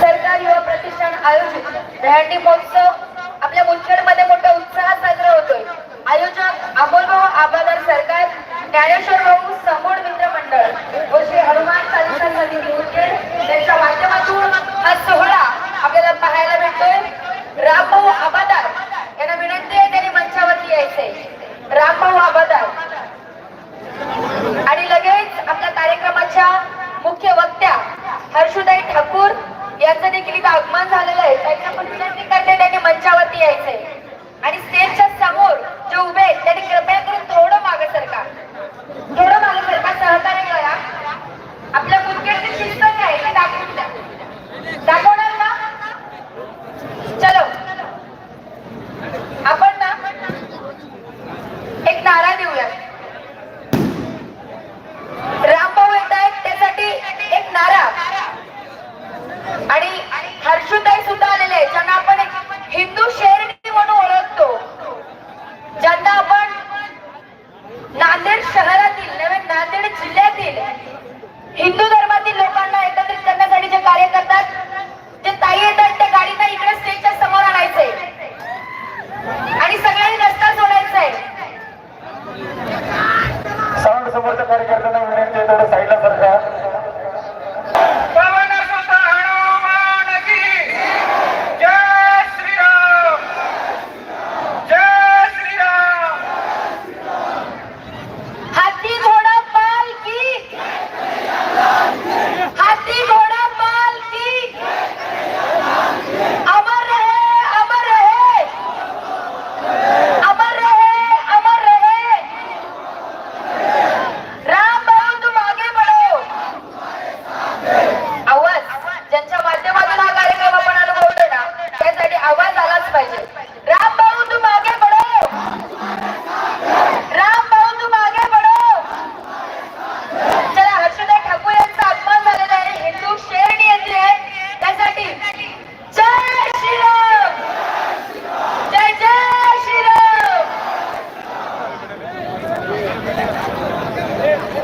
सरकार युवा प्रतिष्ठान आयोजित. दहंडी महोत्सव आपल्या मुंचडमध्ये मोठ्या उत्साहात साजरा होतोय. आयोजक अमोल आबादार सरकार समोर मित्र श्री हनुमान चालिसा समिती माध्यमातून हा सोहळा आपल्याला पाहायला भेटतोय राम भाऊ आबादार यांना विनंती आहे त्यांनी मंचावरती यायचे राम भाऊ आबादार हर्षदाई ठाकूर यांचं देखील इथं आगमन झालेलं आहे. त्यांच्या पण विनंती त्यांनी मंचावरती यायचंय.